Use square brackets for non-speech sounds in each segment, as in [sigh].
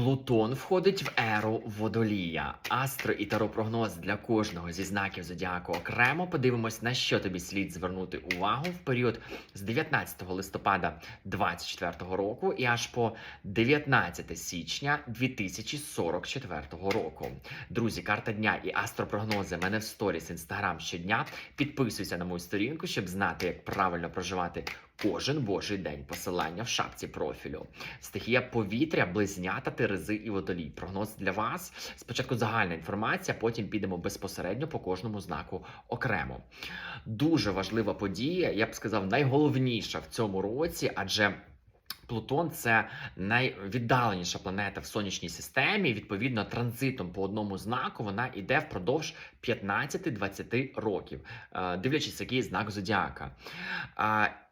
Плутон входить в еру водолія. Астро і таропрогноз для кожного зі знаків зодіаку окремо. Подивимось, на що тобі слід звернути увагу в період з 19 листопада 2024 року і аж по 19 січня 2044 року. Друзі, карта дня і астропрогнози мене в сторіс інстаграм щодня. Підписуйся на мою сторінку, щоб знати, як правильно проживати кожен божий день. Посилання в шапці профілю. Стихія повітря, близнята, терези і водолій. Прогноз для вас. Спочатку загальна інформація, потім підемо безпосередньо по кожному знаку окремо. Дуже важлива подія, я б сказав, найголовніша в цьому році, адже. Плутон це найвіддаленіша планета в сонячній системі. Відповідно, транзитом по одному знаку вона йде впродовж 15-20 років, е, дивлячись, який знак зодіака.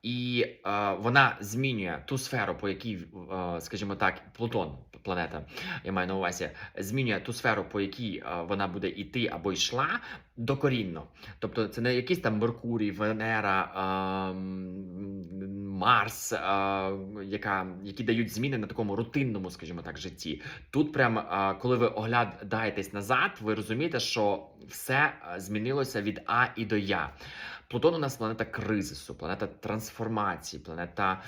І е, вона змінює ту сферу, по якій, е, скажімо так, Плутон, планета, я маю на увазі, змінює ту сферу, по якій е, вона буде йти або йшла докорінно. Тобто, це не якийсь там Меркурій, Венера, е, Марс, е, яка, які дають зміни на такому рутинному, скажімо так, житті. Тут, прям е, коли ви оглядаєтесь назад, ви розумієте, що все е, змінилося від А і до Я. Плутон у нас планета кризису, планета трансформації, планета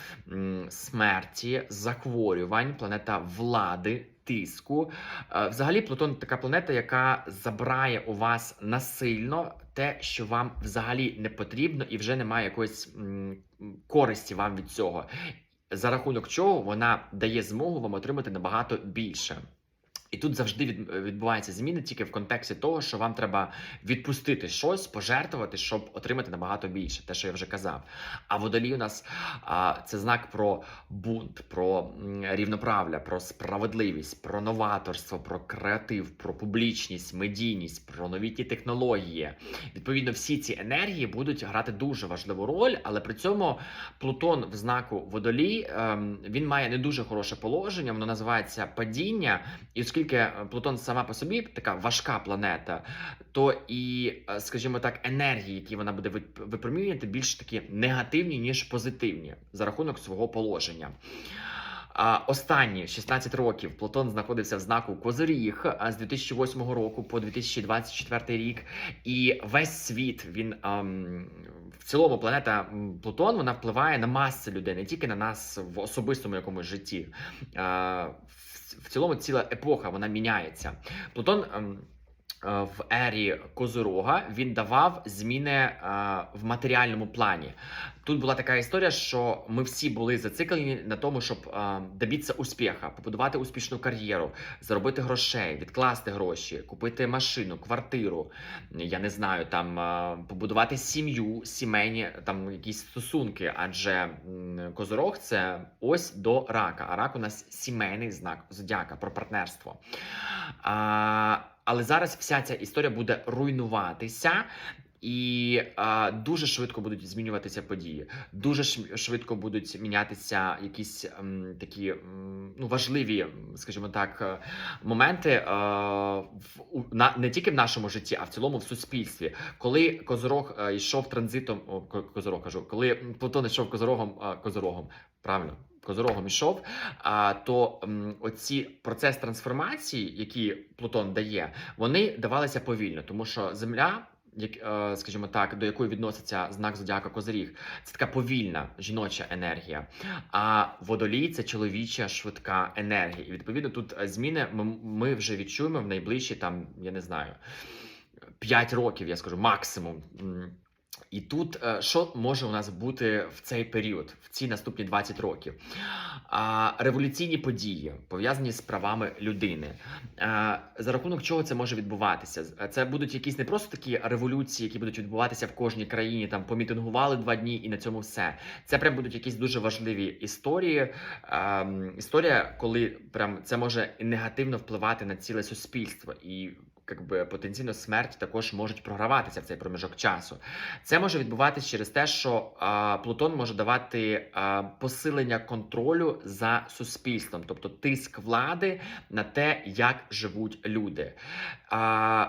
смерті, захворювань, планета влади, тиску. Е, Взагалі, Плутон така планета, яка забирає у вас насильно те, що вам взагалі не потрібно, і вже немає якоїсь користі вам від цього. За рахунок чого вона дає змогу вам отримати набагато більше. І тут завжди від, відбуваються зміни тільки в контексті того, що вам треба відпустити щось, пожертвувати, щоб отримати набагато більше, те, що я вже казав. А водолій у нас а, це знак про бунт, про рівноправля, про справедливість, про новаторство, про креатив, про публічність, медійність, про новітні технології. Відповідно, всі ці енергії будуть грати дуже важливу роль, але при цьому Плутон в знаку водолій ем, він має не дуже хороше положення, воно називається падіння. І оскільки е, Плутон сама по собі така важка планета, то і, е, скажімо так, енергії, які вона буде випромінювати, більш такі негативні, ніж позитивні за рахунок свого положення. Останні 16 років Плутон знаходився в знаку Козиріг з 2008 року по 2024 рік, і весь світ він ем, в цілому планета Плутон вона впливає на маси людей, не тільки на нас в особистому якомусь житті. Е, в, цілому ціла епоха вона міняється. Плутон. ем, е, В ері Козорога він давав зміни е, в матеріальному плані. Тут була така історія, що ми всі були зациклені на тому, щоб е, добитися успіха, побудувати успішну кар'єру, заробити грошей, відкласти гроші, купити машину, квартиру. Я не знаю, там е, побудувати сім'ю, сімейні там якісь стосунки. Адже козорог це ось до рака. А рак у нас сімейний знак зодіака про партнерство. А, але зараз вся ця історія буде руйнуватися. І а, дуже швидко будуть змінюватися події. Дуже швидко будуть мінятися якісь ем, такі ем, ну, важливі, скажімо так, е, моменти е, в, у, на, не тільки в нашому житті, а в цілому в суспільстві. Коли Козорог е, йшов транзитом, о, Козорог кажу, коли Плутон йшов Козорогом, е, Козорогом, правильно. Козорогом ішов, а то оці процес трансформації, які Плутон дає, вони давалися повільно, тому що Земля, як е, скажімо так, до якої відноситься знак зодіака Козиріг, це така повільна жіноча енергія. А водолій це чоловіча швидка енергія. І відповідно тут е, зміни ми, вже відчуємо в найближчі там, я не знаю, 5 років, я скажу, максимум. І тут е, що може у нас бути в цей період, в ці наступні 20 років? Революційні події пов'язані з правами людини. За рахунок чого це може відбуватися? Це будуть якісь не просто такі революції, які будуть відбуватися в кожній країні. Там помітингували два дні, і на цьому все. Це прям будуть якісь дуже важливі історії. Історія, коли прям це може негативно впливати на ціле суспільство і. Якби, потенційно смерть також можуть програватися в цей проміжок часу. Це може відбуватися через те, що а, Плутон може давати а, посилення контролю за суспільством, тобто тиск влади на те, як живуть люди. А,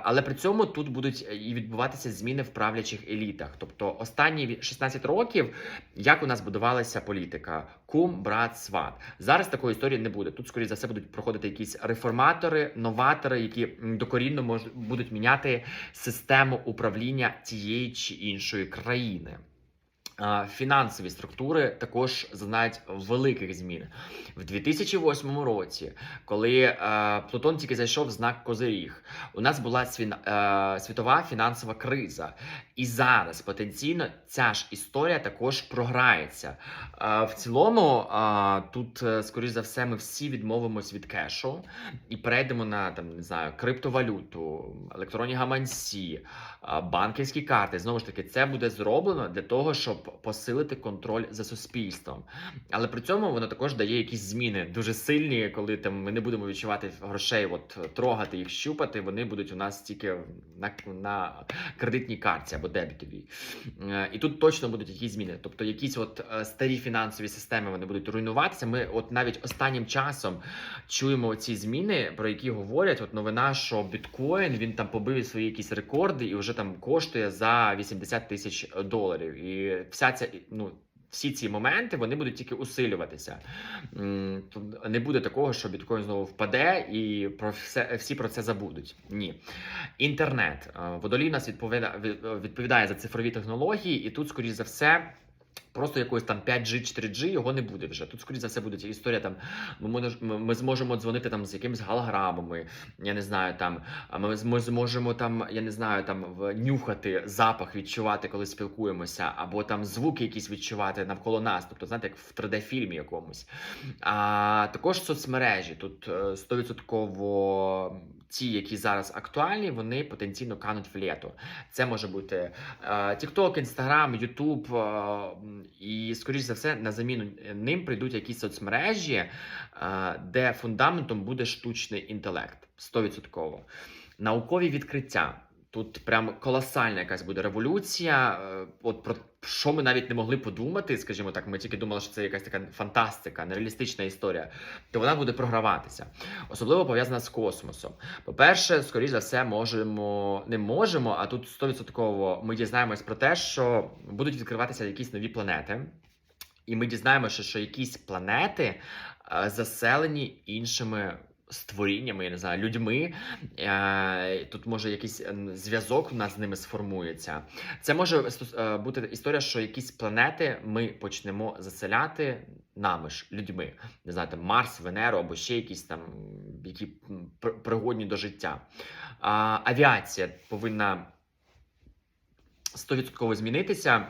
але при цьому тут будуть і відбуватися зміни в правлячих елітах. Тобто, останні ві- 16 років, як у нас будувалася політика: кум, брат, сват. Зараз такої історії не буде. Тут, скоріше за все, будуть проходити якісь реформатори, новатори, які м, докорінно мож, будуть міняти систему управління тієї чи іншої країни. Фінансові структури також зазнають великих змін в 2008 році, коли е, Плутон тільки зайшов в знак Козиріг. У нас була свіна, е, світова фінансова криза, і зараз потенційно ця ж історія також програється. Е, в цілому, е, тут, е, скоріш за все, ми всі відмовимось від кешу і перейдемо на там не знаю криптовалюту, електронні гаманці, а, банківські карти. Знову ж таки, це буде зроблено для того, щоб посилити контроль за суспільством. Але при цьому воно також дає якісь зміни дуже сильні, коли там ми не будемо відчувати грошей, от трогати їх, щупати. Вони будуть у нас тільки на, на кредитній карті або дебітовій. Е, І тут точно будуть якісь зміни. Тобто, якісь от е, старі фінансові системи вони будуть руйнуватися. Ми, от навіть останнім часом чуємо ці зміни, про які говорять. От новина, що біткоін він там побив свої якісь рекорди і вже там коштує за 80 тисяч доларів. І вся ця ну. Всі ці моменти вони будуть тільки усилюватися. Не буде такого, що біткоін знову впаде і про все всі про це забудуть. Ні. Інтернет. Е, Водолій нас відповідає, відповідає за цифрові технології, і тут, скоріш за все, Просто якоїсь там 5G, 4G його не буде вже. Тут, скоріш за все, буде історія там. Ми, ми, зможемо дзвонити там з якимись голограмами. Я не знаю, там ми, зможемо там, я не знаю, там нюхати запах, відчувати, коли спілкуємося, або там звуки якісь відчувати навколо нас. Тобто, знаєте, як в 3D-фільмі якомусь. А також соцмережі. Тут е, стовідсотково ті, які зараз актуальні, вони потенційно кануть в літо. Це може бути е, TikTok, Instagram, YouTube, е, і, скоріш за все, на заміну ним прийдуть якісь соцмережі, е, де фундаментом буде штучний інтелект. 100%. Наукові відкриття. Тут прям колосальна якась буде революція. е, От про що ми навіть не могли подумати, скажімо так, ми тільки думали, що це якась така фантастика, нереалістична історія, то вона буде програватися. Особливо пов'язана з космосом. По-перше, скоріш за все, можемо не можемо, а тут 100% ми дізнаємось про те, що будуть відкриватися якісь нові планети. І ми дізнаємося, що якісь планети е, заселені іншими створіннями, я не знаю, людьми. Е, Тут може якийсь ем, зв'язок у нас з ними сформується. Це може е, бути історія, що якісь планети ми почнемо заселяти нами ж, людьми. Не знаю, Марс, Венеру або ще якісь там, які пригодні до життя. Авіація повинна 100% змінитися.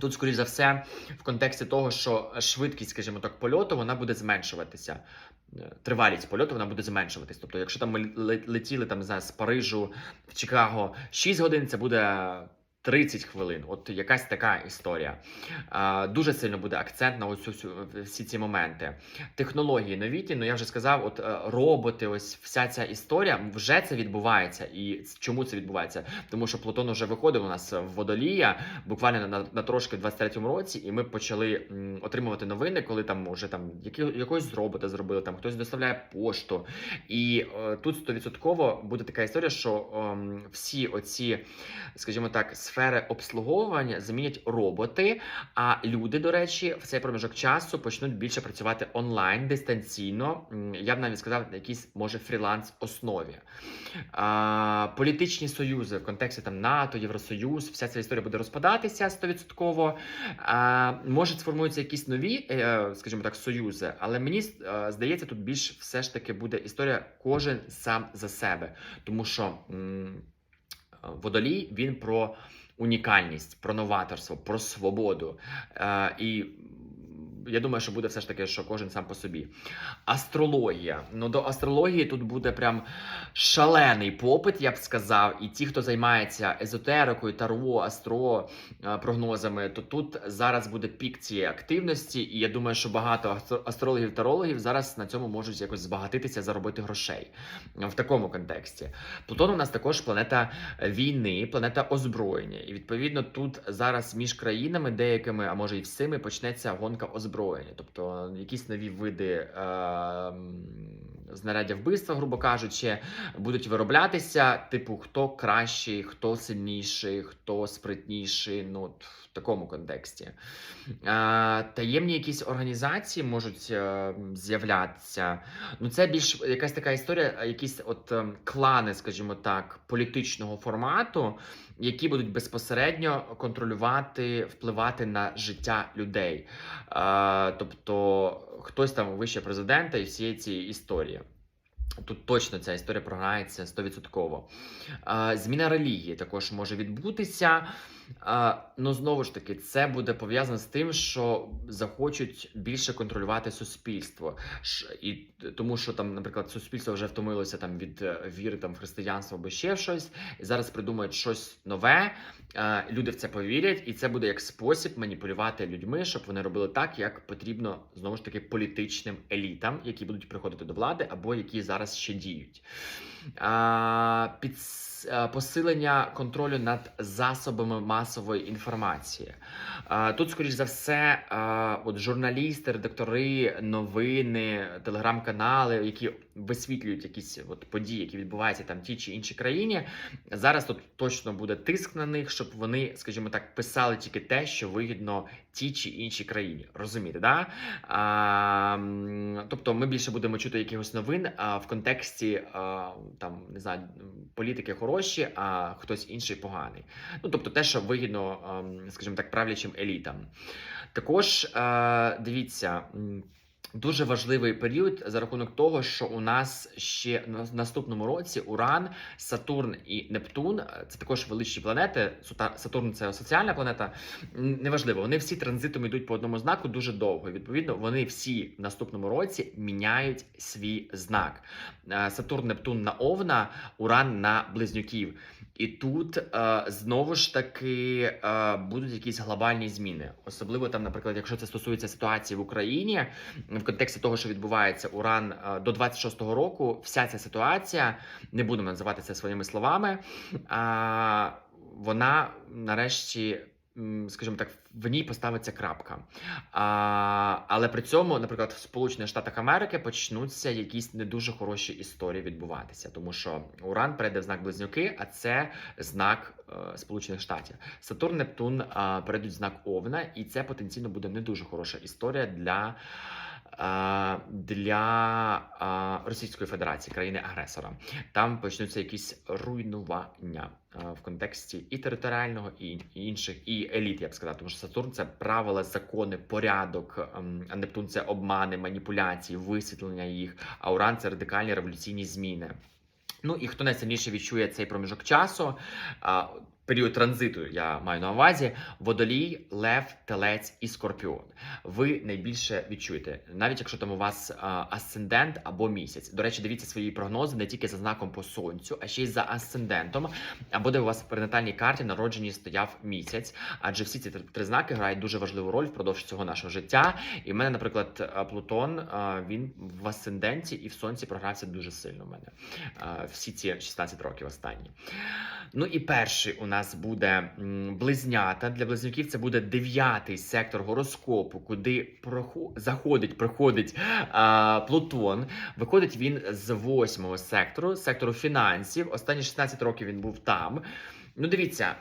Тут, скоріш за все, в контексті того, що швидкість, скажімо так, польоту вона буде зменшуватися. Тривалість польоту вона буде зменшуватись. Тобто, якщо там ми летіли там не знаю, з Парижу в Чикаго 6 годин, це буде 30 хвилин. От якась така історія. Дуже сильно буде акцент на ось всі ці моменти. Технології новітні, ну я вже сказав, от е, роботи, ось вся ця історія вже це відбувається. І чому це відбувається? Тому що Плутон вже виходив у нас в водолія буквально на, на трошки в 23-му році, і ми почали отримувати новини, коли там вже там які, якогось робота зробили, там хтось доставляє пошту. І е, тут 100% буде така історія, що ем, всі оці, скажімо так, сфери обслуговування замінять роботи. А люди, до речі, в цей проміжок часу почнуть більше працювати онлайн, дистанційно. Я б навіть сказав, на якійсь може фріланс основі. А, політичні союзи в контексті там НАТО, Євросоюз, вся ця історія буде розпадатися 100%. А, може, сформуються якісь нові, е, скажімо так, союзи, але мені е, здається, тут більш все ж таки буде історія кожен сам за себе, тому що. Водолій він про унікальність, про новаторство, про свободу. Е, і я думаю, що буде все ж таки, що кожен сам по собі. Астрологія. Ну, до астрології тут буде прям шалений попит, я б сказав. І ті, хто займається езотерикою, таро, астро е, прогнозами, то тут зараз буде пік цієї активності. І я думаю, що багато астро- астрологів тарологів зараз на цьому можуть якось збагатитися, заробити грошей е, в такому контексті. Плутон у нас також планета війни, планета озброєння. І відповідно тут зараз між країнами, деякими, а може і всіми, почнеться гонка озброєння, тобто якісь нові види. Е- Знаряддя вбивства, грубо кажучи, будуть вироблятися, типу, хто кращий, хто сильніший, хто спритніший, ну в такому контексті. Таємні якісь організації можуть е, з'являтися. Ну, це більш якась така історія, е, якісь от е, клани, скажімо так, політичного формату, які будуть безпосередньо контролювати, впливати на життя людей. Е, тобто хтось там вище президента і всієї цієї історії. Тут точно ця історія програється 100%. Е, Зміна релігії також може відбутися. Ну, знову ж таки, це буде пов'язано з тим, що захочуть більше контролювати суспільство. І тому, що там, наприклад, суспільство вже втомилося там від е, віри там, в християнство або ще щось, і зараз придумають щось нове. Е, Люди в це повірять, і це буде як спосіб маніпулювати людьми, щоб вони робили так, як потрібно знову ж таки політичним елітам, які будуть приходити до влади, або які зараз ще діють. А, під посилення контролю над засобами масової інформації. А, Тут, скоріш за все, а, от журналісти, редактори, новини, телеграм-канали, які висвітлюють якісь от події, які відбуваються там в тій чи іншій країні. Зараз тут точно буде тиск на них, щоб вони, скажімо так, писали тільки те, що вигідно тій чи іншій країні. Розумієте, да? А, тобто ми більше будемо чути якихось новин а, в контексті а, там не знаю, політики хороші, а хтось інший поганий. Ну тобто, те, що вигідно, ем, скажімо так, правлячим елітам. Також е, дивіться. Дуже важливий період за рахунок того, що у нас ще на- наступному році Уран, Сатурн і Нептун е, це також величні планети. Сатурн це соціальна планета. Неважливо, вони всі транзитом йдуть по одному знаку дуже довго. Відповідно, вони всі в наступному році міняють свій знак. Е, Сатурн, Нептун на Овна, Уран на близнюків. І тут е, знову ж таки е, будуть якісь глобальні зміни. Особливо там, наприклад, якщо це стосується ситуації в Україні, в контексті того, що відбувається Уран е, до 26-го року, вся ця ситуація, не будемо називати це своїми словами, вона нарешті. Скажімо так, в ній поставиться крапка. А, але при цьому, наприклад, в Сполучених Штатах Америки почнуться якісь не дуже хороші історії відбуватися, тому що Уран перейде в знак Близнюки, а це знак е, Сполучених Штатів. Сатурн, Нептун е, перейдуть в знак Овна, і це потенційно буде не дуже хороша історія для. Е, Для е, Російської Федерації, країни-агресора, там почнуться якісь руйнування е, в контексті і територіального, і інших, і еліт, я б сказав, тому що Сатурн це правила, закони, порядок, ем, а Нептун це обмани, маніпуляції, висвітлення їх, а Уран це радикальні революційні зміни. Ну і хто найсильніше відчує цей проміжок часу, період транзиту, я маю на увазі, водолій, лев, телець і скорпіон. Ви найбільше відчуєте, навіть якщо там у вас асцендент або місяць. До речі, дивіться свої прогнози не тільки за знаком по сонцю, а ще й за асцендентом, або де у вас в перинатальній карті народженні стояв місяць. Адже всі ці три- знаки грають дуже важливу роль впродовж цього нашого життя. І в мене, наприклад, Плутон а, він в асценденті і в сонці програвся дуже сильно. У мене а, всі ці 16 років останні. Ну і перший у нас буде близнята. Для близнюків це буде дев'ятий сектор гороскопу, куди заходить, проходить а, Плутон. Виходить він з восьмого сектору, сектору фінансів. Останні 16 років він був там. Ну, дивіться,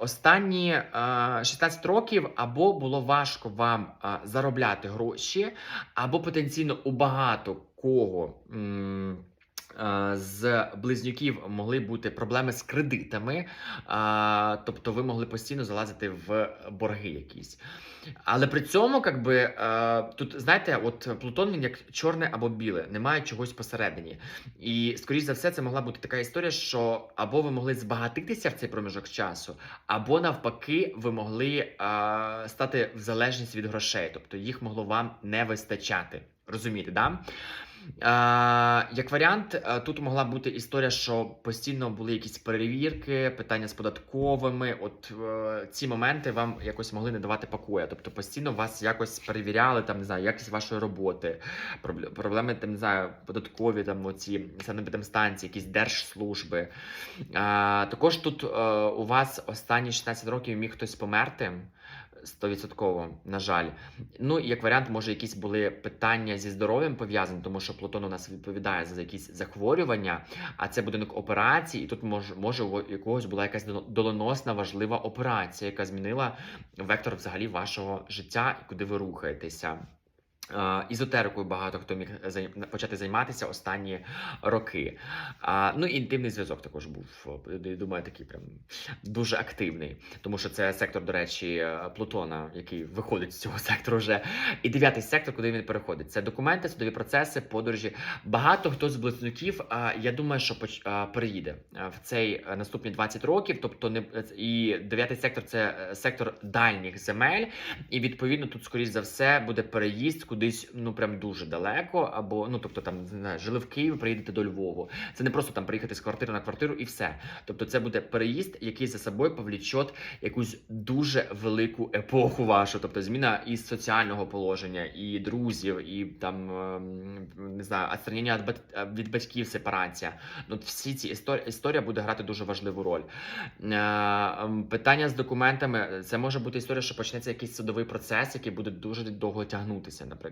останні а, 16 років або було важко вам заробляти гроші, або потенційно у багато кого. Е, з близнюків могли бути проблеми з кредитами, а, тобто ви могли постійно залазити в борги якісь. Але при цьому, как би, е, тут, знаєте, от Плутон він як чорне або біле, немає чогось посередині. І, скоріш за все, це могла бути така історія, що або ви могли збагатитися в цей проміжок часу, або навпаки, ви могли е, стати в залежність від грошей, тобто їх могло вам не вистачати. Розумієте, да? Е, як варіант, е, тут могла бути історія, що постійно були якісь перевірки, питання з податковими. От е, ці моменти вам якось могли не давати покоя. Тобто постійно вас якось перевіряли, там не знаю, якість вашої роботи, проблеми там не знаю, податкові, там оці санепідемстанції, якісь держслужби. Також тут у вас останні 16 років міг хтось померти. 100%, на жаль. Ну, як варіант, може, якісь були питання зі здоров'ям пов'язані, тому що Плутон у нас відповідає за якісь захворювання, а це будинок операцій, і тут може, може у якогось була якась дол- доленосна важлива операція, яка змінила вектор взагалі вашого життя куди ви рухаєтеся. Ізотерикою багато хто міг почати займатися останні роки. Ну і інтимний зв'язок також був, е, думаю, такий прям дуже активний, тому що це сектор, до речі, е, Плутона, який виходить з цього [laughs] сектору вже. І дев'ятий сектор, куди він переходить. Це документи, судові процеси, подорожі. Багато хто з близнюків, я думаю, що переїде в цей е, наступні 20 років. Тобто не і дев'ятий сектор це сектор дальніх земель, і відповідно тут, скоріш за все, буде переїзд кудись, ну прям дуже далеко, або ну тобто там не знаю, жили в Києві, приїдете до Львову. Це не просто там приїхати з квартири на квартиру і все. Тобто, це буде переїзд, який за собою повлічет якусь дуже велику епоху вашу, тобто зміна із соціального положення, і друзів, і там ем, не знаю, відстранення від від батьків, сепарація. Ну, всі ці історії історія буде грати дуже важливу роль. Е, ем, Питання з документами це може бути історія, що почнеться якийсь судовий процес, який буде дуже довго тягнутися, наприклад.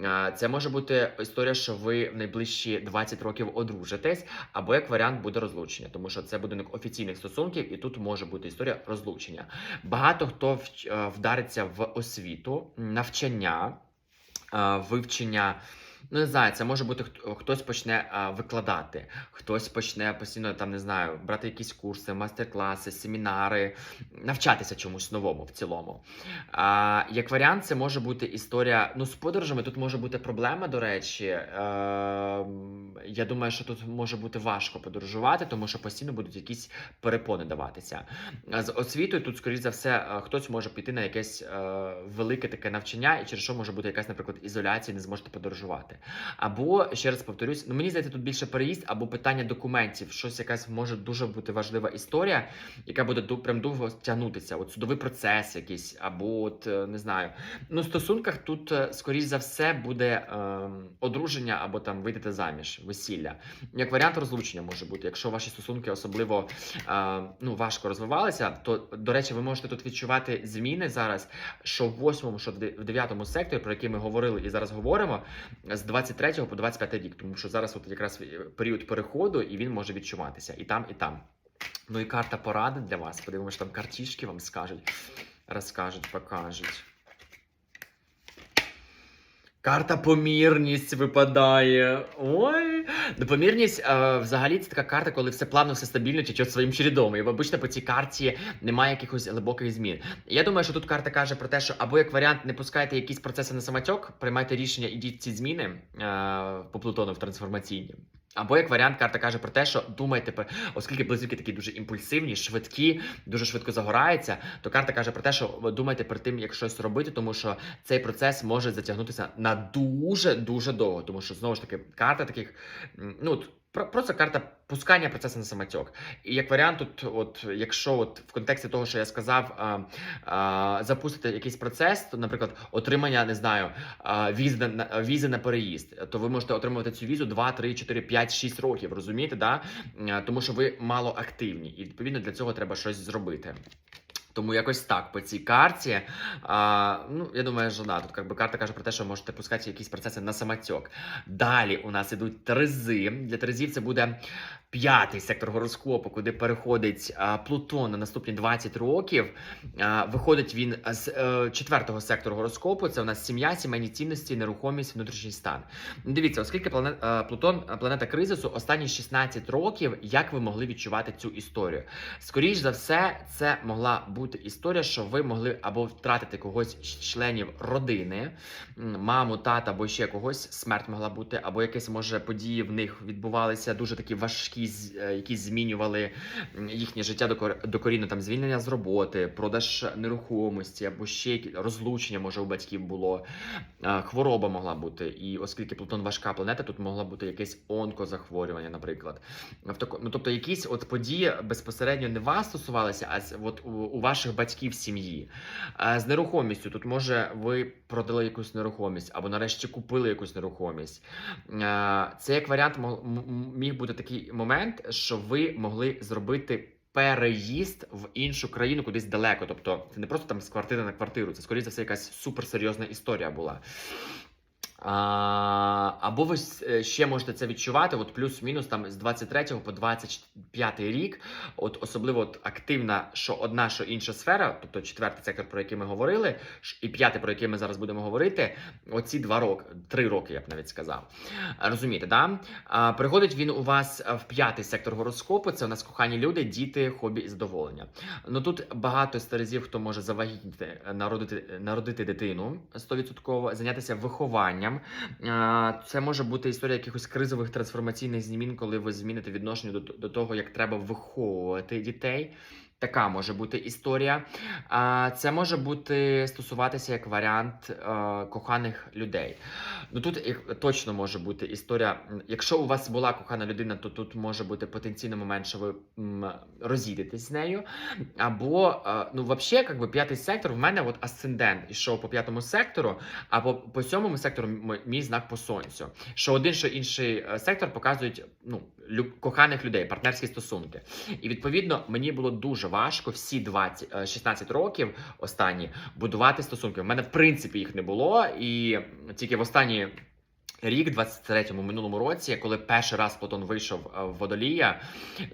Е, Це може бути історія, що ви в найближчі 20 років одружитесь, або як варіант буде розлучення, тому що це будинок офіційних стосунків, і тут може бути історія розлучення. Багато хто е, вдариться в освіту, навчання, вивчення. Ну, не знаю, це може бути хт- хтось почне а, викладати, хтось почне постійно там не знаю, брати якісь курси, мастер-класи, семінари, навчатися чомусь новому в цілому. А, як варіант, це може бути історія. Ну, з подорожами тут може бути проблема, до речі. Е, я думаю, що тут може бути важко подорожувати, тому що постійно будуть якісь перепони даватися. А З освітою тут, скоріш за все, е, хтось може піти на якесь е, велике таке навчання, і через що може бути якась, наприклад, ізоляція, не зможете подорожувати. Або ще раз повторюсь, ну мені здається, тут більше переїзд або питання документів. Щось якась може дуже бути важлива історія, яка буде прям довго тягнутися. От судовий процес якийсь, або от е, не знаю. Ну, в стосунках тут, е, скоріш за все, буде е, одруження або там вийдете заміж, весілля. Як варіант розлучення може бути. Якщо ваші стосунки особливо е, ну, важко розвивалися, то до речі, ви можете тут відчувати зміни зараз, що в восьмому, що в дев'ятому секторі, про який ми говорили і зараз говоримо, з 23 по 25 рік, тому що зараз от якраз е, період переходу, і він може відчуватися і там, і там. Ну і карта поради для вас. Подивимося, там картішки вам скажуть, розкажуть, покажуть. Карта помірність випадає. Ой. Ну, помірність е, взагалі це така карта, коли все плавно, все стабільно тече своїм чередом. І обично по цій карті немає якихось глибоких змін. Я думаю, що тут карта каже про те, що або як варіант не пускайте якісь процеси на самотьок, приймайте рішення, ідіть ці зміни е, по Плутону в трансформаційні. Або як варіант, карта каже про те, що думайте, оскільки близнюки такі дуже імпульсивні, швидкі, дуже швидко загораються, то карта каже про те, що думайте перед тим, як щось робити, тому що цей процес може затягнутися на дуже дуже довго. Тому що знову ж таки карта таких, ну про- просто карта пускання процесу на самотьок. І як варіант, тут, от, якщо от в контексті того, що я сказав, а, а, запустити якийсь процес, то, наприклад, отримання, не знаю, візи на візи на переїзд, то ви можете отримувати цю візу 2, 3, 4, 5, 6 років, розумієте? Да? Е, Тому що ви мало активні, і відповідно для цього треба щось зробити. Тому якось так по цій карті. А, ну, я думаю, що да, тут как би, карта каже про те, що можете пускати якісь процеси на самотек. Далі у нас ідуть Терези. Для Терезів це буде п'ятий сектор гороскопу, куди переходить а, Плутон на наступні 20 років. А, виходить він з е, четвертого сектору гороскопу. Це у нас сім'я, сімейні цінності, нерухомість, внутрішній стан. Дивіться, оскільки планет, е, Плутон е, планета кризису, останні 16 років, як ви могли відчувати цю історію? Скоріш за все, це могла бути історія, що ви могли або втратити когось з членів родини, маму, тата, або ще когось. Смерть могла бути, або якісь може події в них відбувалися дуже такі важкі, е, які змінювали їхнє життя докорінно, там звільнення з роботи, продаж нерухомості, або ще розлучення, може у батьків було. Е, Хвороба могла бути, і оскільки Плутон важка планета, тут могла бути якесь онкозахворювання, наприклад. Ну, тобто, якісь от події безпосередньо не вас стосувалися, а от у, у ваших батьків сім'ї. Е, З нерухомістю тут може ви продали якусь нерухомість або нарешті купили якусь нерухомість. Е, Це як варіант міг бути такий момент, що ви могли зробити. Переїзд в іншу країну кудись далеко. Тобто це не просто там з квартири на квартиру, це скоріше за все якась суперсерйозна історія була. А, або ви е, ще можете це відчувати, от плюс-мінус там з 23 по 25 рік, от особливо от активна, що одна, що інша сфера, тобто четвертий сектор, про який ми говорили, і п'ятий, про який ми зараз будемо говорити, оці два роки, три роки, я б навіть сказав. Розумієте, да? А, Приходить він у вас в п'ятий сектор гороскопу. Це у нас кохані люди, діти, хобі і задоволення. Ну тут багато стерезів, хто може завагітніти, народити, народити дитину 100%, зайнятися вихованням. А, Це може бути історія якихось кризових трансформаційних змін, коли ви зміните відношення до того, як треба виховувати дітей. Така може бути історія. Це може бути стосуватися як варіант е, коханих людей. Ну тут точно може бути історія. Якщо у вас була кохана людина, то тут може бути потенційний момент, що ви розійдетесь з нею. Або е, ну, взагалі, як би п'ятий сектор, в мене от асцендент ішов по п'ятому сектору, а по, по сьомому сектору мій знак по сонцю. Що один, що інший е, сектор показують ну, коханих людей, партнерські стосунки. І відповідно мені було дуже важко всі 20, е, 16 років останні будувати стосунки. У мене в принципі їх не було, і тільки в останні. Рік, 23-му минулому році, коли перший раз Платон вийшов е, в Водолія,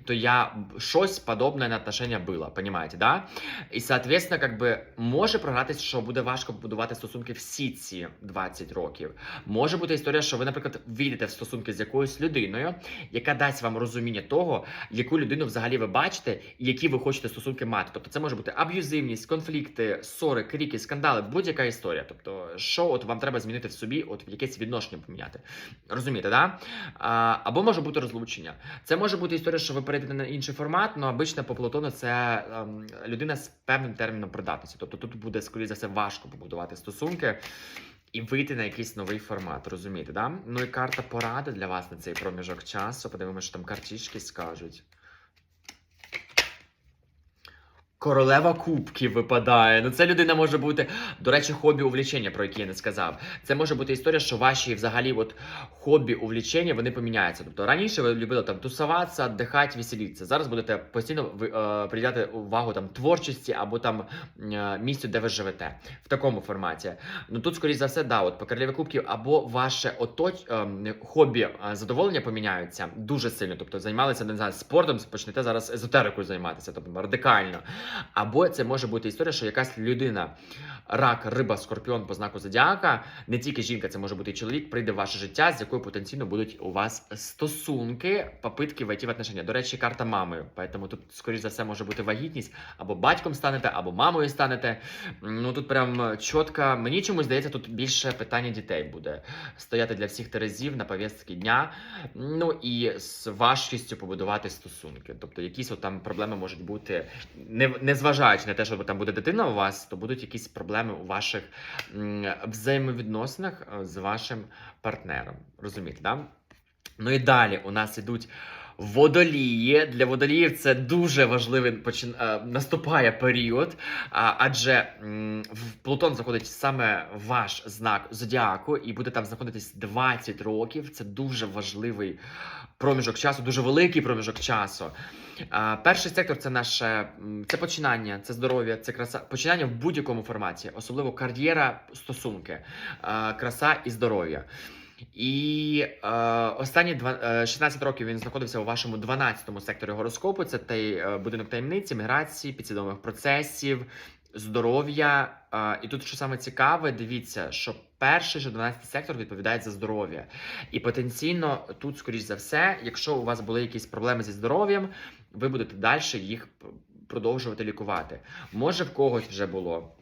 то я щось подобне на отношення було, понимаете, да? І, соответственно, как би, може програтись, що буде важко будувати стосунки всі ці 20 років. Може бути історія, що ви, наприклад, війдете в стосунки з якоюсь людиною, яка дасть вам розуміння того, яку людину взагалі ви бачите, і які ви хочете стосунки мати. Тобто це може бути аб'юзивність, конфлікти, ссори, крики, скандали, будь-яка історія. Тобто, що от вам треба змінити в собі, от якесь відношення поміняти. Розумієте, да? А, або може бути розлучення. Це може бути історія, що ви перейдете на інший формат, але обично по Платону це ем, людина з певним терміном придатності. Тобто тут буде, скоріше за все, важко побудувати стосунки. І вийти на якийсь новий формат, розумієте, да? Ну і карта поради для вас на цей проміжок часу. Подивимося, що там картішки скажуть. Королева кубків випадає. Ну, це людина може бути, до речі, хобі увлічення, про яке я не сказав. Це може бути історія, що ваші взагалі от хобі увлічення вони поміняються. Тобто раніше ви любили там тусуватися, віддихати, веселитися. Зараз будете постійно е, приділяти увагу там творчості або там е, місцю, де ви живете. В такому форматі. Ну тут, скоріш за все, да, от по королеві кубків або ваше оточ, е, хобі е, задоволення поміняються дуже сильно. Тобто займалися не знаю, спортом, почнете зараз езотерикою займатися, тобто радикально. Або це може бути історія, що якась людина, рак, риба, скорпіон по знаку зодіака, не тільки жінка, це може бути і чоловік, прийде в ваше життя, з якою потенційно будуть у вас стосунки, попитки войти в отношення. До речі, карта мами. Тому тут, скоріш за все, може бути вагітність, або батьком станете, або мамою станете. Ну тут прям чітко. Мені чомусь здається, тут більше питання дітей буде стояти для всіх терезів на повістки дня. Ну і з важкістю побудувати стосунки. Тобто, якісь от там проблеми можуть бути, не, не зважаючи на те, що там буде дитина у вас, то будуть якісь проблеми у ваших взаємовідносинах е, з вашим партнером. Розумієте, да? Ну і далі у нас ідуть водолії. Для водоліїв це дуже важливий почин... е, наступає період, адже в Плутон заходить саме ваш знак зодіаку і буде там знаходитись 20 років. Це дуже важливий проміжок часу, дуже великий проміжок часу. Перший сектор це наше це починання, це здоров'я, це краса. Починання в будь-якому форматі, особливо кар'єра, стосунки, краса і здоров'я. І е, останні е, 16 років він знаходився у вашому 12-му секторі гороскопу. Це той е, будинок таємниці, міграції, підсвідомих процесів, здоров'я. Е, і тут, що саме цікаве, дивіться, що перший же 12-й сектор відповідає за здоров'я. І потенційно тут, скоріш за все, якщо у вас були якісь проблеми зі здоров'ям, ви будете далі їх продовжувати лікувати. Може, в когось вже було.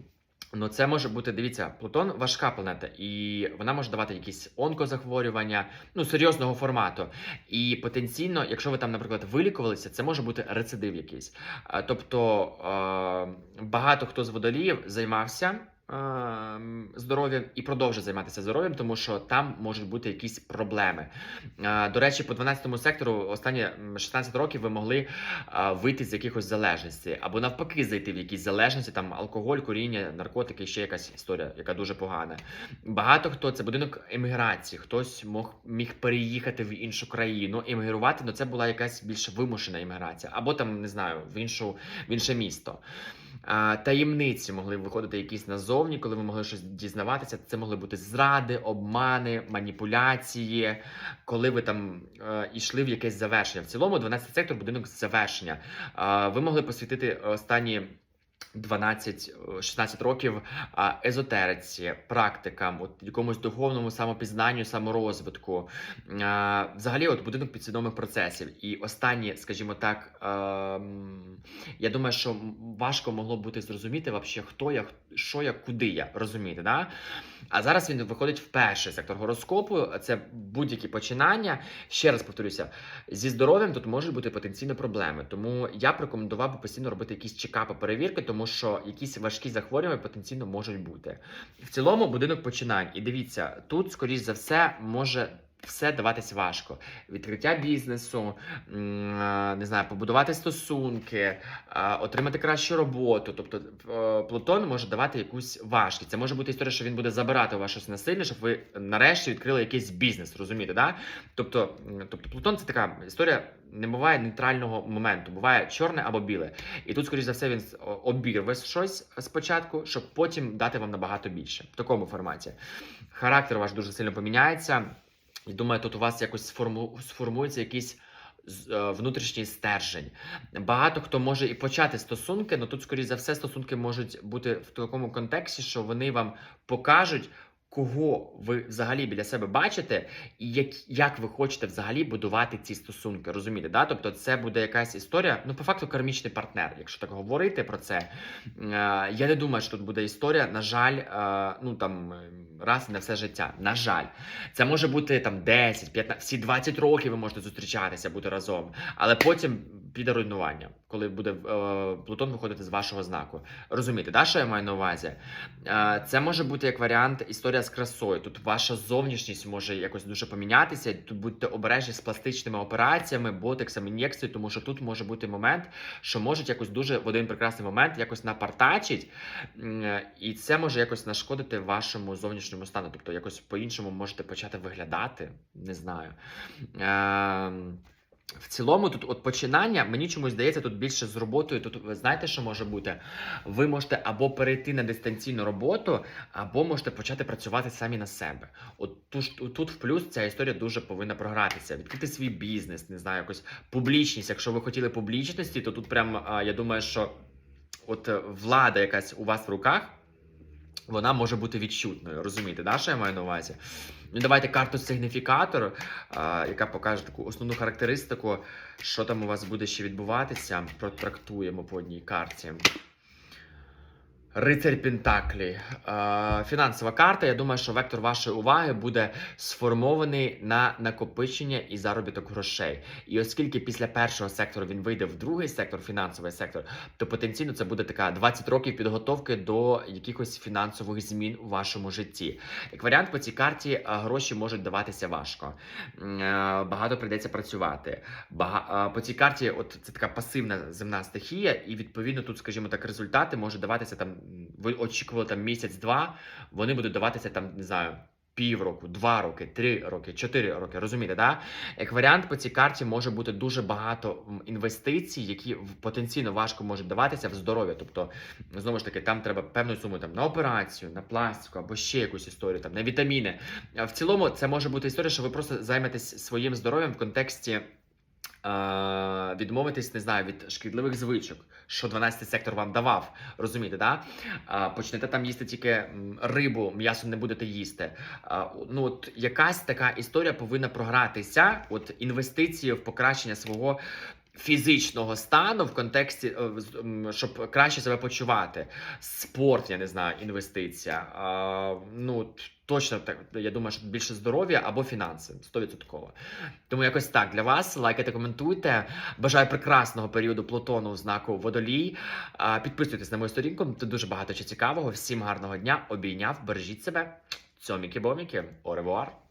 Ну, це може бути, дивіться, Плутон важка планета, і вона може давати якісь онкозахворювання, ну, серйозного формату. І потенційно, якщо ви там, наприклад, вилікувалися, це може бути рецидив якийсь. Тобто багато хто з водоліїв займався здоров'ям і продовжує займатися здоров'ям, тому що там можуть бути якісь проблеми. Е, До речі, по 12 сектору останні м, 16 років ви могли вийти з якихось залежностей, або навпаки зайти в якісь залежності, там алкоголь, куріння, наркотики, ще якась історія, яка дуже погана. Багато хто це будинок еміграції, хтось мог міг переїхати в іншу країну, емігрувати, але це була якась більш вимушена еміграція, або там не знаю, в іншу в інше місто. Таємниці могли виходити якісь назовні, коли ви могли щось дізнаватися. Це могли бути зради, обмани, маніпуляції, коли ви там е, йшли в якесь завершення. В цілому 12 сектор будинок завершення. Ви могли посвятити останні 12-16 років езотериці, практикам, от якомусь духовному самопізнанню, саморозвитку. Взагалі, от будинок підсвідомих процесів. І останні, скажімо так, ем, я думаю, що важко могло бути зрозуміти, вообще, хто я, що я, куди я розумієте, да? А зараз він виходить в перший сектор гороскопу. Це будь-які починання. Ще раз повторюся, зі здоров'ям тут можуть бути потенційні проблеми. Тому я б рекомендував би постійно робити якісь чекапи, перевірки, тому що якісь важкі захворювання потенційно можуть бути. В цілому будинок починань. І дивіться, тут, скоріш за все, може. Все даватись важко. Відкриття бізнесу, не знаю, побудувати стосунки, отримати кращу роботу. Тобто е, Плутон може давати якусь важкість. Це може бути історія, що він буде забирати у вас щось насильне, щоб ви нарешті відкрили якийсь бізнес, розумієте? Да? Тобто, тобто Плутон це така історія, не буває нейтрального моменту, буває чорне або біле. І тут, скоріш за все, він обірве щось спочатку, щоб потім дати вам набагато більше в такому форматі. Характер ваш дуже сильно поміняється. І думаю, тут у вас якось сформу... сформується якийсь е, внутрішній стержень. Багато хто може і почати стосунки, але тут, скоріш за все, стосунки можуть бути в такому контексті, що вони вам покажуть. Кого ви взагалі біля себе бачите, і як, як ви хочете взагалі будувати ці стосунки, розумієте? Да? Тобто, це буде якась історія, ну по факту кармічний партнер, якщо так говорити про це. Е, я не думаю, що тут буде історія. На жаль, е, ну там е, раз на все життя. На жаль, це може бути там 10, 15, всі 20 років ви можете зустрічатися, бути разом, але потім піде руйнування, коли буде е, Плутон виходити з вашого знаку. Розумієте, да, що я маю на увазі? Е, це може бути як варіант історія з красою. Тут ваша зовнішність може якось дуже помінятися. Тут будьте обережні з пластичними операціями, ботексом, ін'єкцією, тому що тут може бути момент, що можуть якось дуже в один прекрасний момент якось напартачить, м, і це може якось нашкодити вашому зовнішньому стану. Тобто, якось по-іншому можете почати виглядати. Не знаю. Ем, в цілому, тут от починання, мені чомусь здається, тут більше з роботою. Тут ви знаєте, що може бути? Ви можете або перейти на дистанційну роботу, або можете почати працювати самі на себе. От тут, тут в плюс ця історія дуже повинна програтися. Відкрити свій бізнес, не знаю, якось публічність. Якщо ви хотіли публічності, то тут прям я думаю, що от е, влада якась у вас в руках. Вона може бути відчутною, розумієте, да, що я маю на увазі? Ну, давайте карту сигніфікатор, а, яка покаже таку основну характеристику, що там у вас буде ще відбуватися. Протрактуємо по одній карті. Рицарь Пентаклі. Фінансова карта. Я думаю, що вектор вашої уваги буде сформований на накопичення і заробіток грошей. І оскільки після першого сектору він вийде в другий сектор, фінансовий сектор, то потенційно це буде така 20 років підготовки до якихось фінансових змін у вашому житті. Як варіант, по цій карті е, гроші можуть даватися важко. Е, Багато прийдеться працювати. Бага... е, По цій карті, от це така пасивна земна стихія, і відповідно тут, скажімо так, результати можуть даватися там. Ви очікували там місяць-два, вони будуть даватися там, не знаю. Півроку, два роки, три роки, чотири роки. Розумієте, да? Як варіант, по цій карті може бути дуже багато інвестицій, які потенційно важко можуть даватися в здоров'я. Тобто, знову ж таки, там треба певну суму там на операцію, на пластику або ще якусь історію, там на вітаміни. В цілому, це може бути історія, що ви просто займетесь своїм здоров'ям в контексті. Відмовитись, не знаю, від шкідливих звичок, що 12 сектор вам давав, розумієте, да? Почнете там їсти тільки рибу, м'ясо не будете їсти. Ну, от якась така історія повинна програтися. От інвестиції в покращення свого фізичного стану в контексті, е, щоб краще себе почувати. Спорт, я не знаю, інвестиція. А, Ну, точно так. Я думаю, що більше здоров'я або фінанси. 100%. Тому якось так для вас. Лайкайте, коментуйте. Бажаю прекрасного періоду Плутону у знаку водолій. Підписуйтесь на мою сторінку. Тут дуже багато чого цікавого. Всім гарного дня. Обійняв, бережіть себе. Цьоміки-боміки. Оревуар.